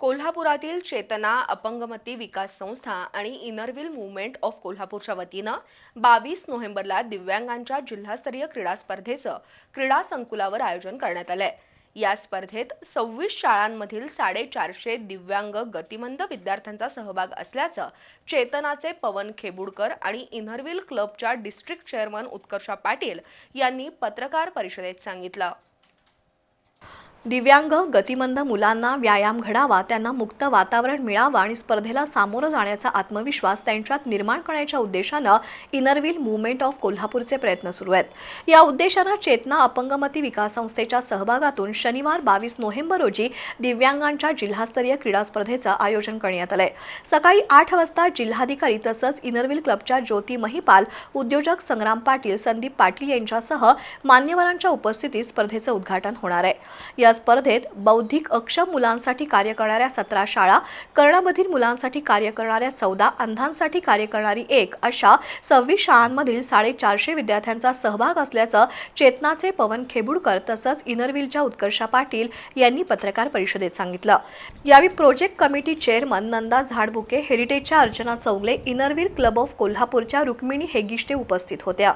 कोल्हापुरातील चेतना अपंगमती विकास संस्था आणि इनरव्हील मुवमेंट ऑफ कोल्हापूरच्या वतीनं बावीस नोव्हेंबरला दिव्यांगांच्या जिल्हास्तरीय क्रीडा स्पर्धेचं क्रीडा संकुलावर आयोजन करण्यात आलंय. या स्पर्धेत सव्वीस शाळांमधील साडेचारशे दिव्यांग गतिमंद विद्यार्थ्यांचा सहभाग असल्याचं चेतनाचे पवन खेबुडकर आणि इनरव्हील क्लबच्या डिस्ट्रिक्ट चेअरमन उत्कर्षा पाटील यांनी पत्रकार परिषदेत सांगितलं. दिव्यांग गतिमंद मुलांना व्यायाम घडावा त्यांना मुक्त वातावरण मिळावं आणि स्पर्धेला सामोरं जाण्याचा आत्मविश्वास त्यांच्यात निर्माण करण्याच्या उद्देशानं इनरव्हील मुवमेंट ऑफ कोल्हापूरचे प्रयत्न सुरू आहेत. या उद्देशानं चेतना अपंगमती विकास संस्थेच्या सहभागातून शनिवार बावीस नोव्हेंबर रोजी दिव्यांगांच्या जिल्हास्तरीय क्रीडा स्पर्धेचं आयोजन करण्यात आलंय. सकाळी आठ वाजता जिल्हाधिकारी तसंच इनरव्हील क्लबच्या ज्योती महिपाल उद्योजक संग्राम पाटील संदीप पाटील यांच्यासह मान्यवरांच्या उपस्थितीत स्पर्धेचं उद्घाटन होणार आहे. या स्पर्धेत बौद्धिक अक्षम मुलांसाठी कार्य करणाऱ्या सतरा शाळा कर्णबधीर मुलांसाठी कार्य करणाऱ्या चौदा अंधांसाठी कार्य करणारी एक अशा सव्वीस शाळांमधील साडेचारशे विद्यार्थ्यांचा सहभाग असल्याचं चेतनाचे पवन खेबुडकर तसंच इनरव्हीलच्या उत्कर्षा पाटील यांनी पत्रकार परिषदेत सांगितलं. यावेळी project committee chairman Nanda Zadbuke हेरिटेजच्या Archana Chougule inner wheel club of कोल्हापूरच्या रुक्मिणी हेगिष्टे उपस्थित होत्या.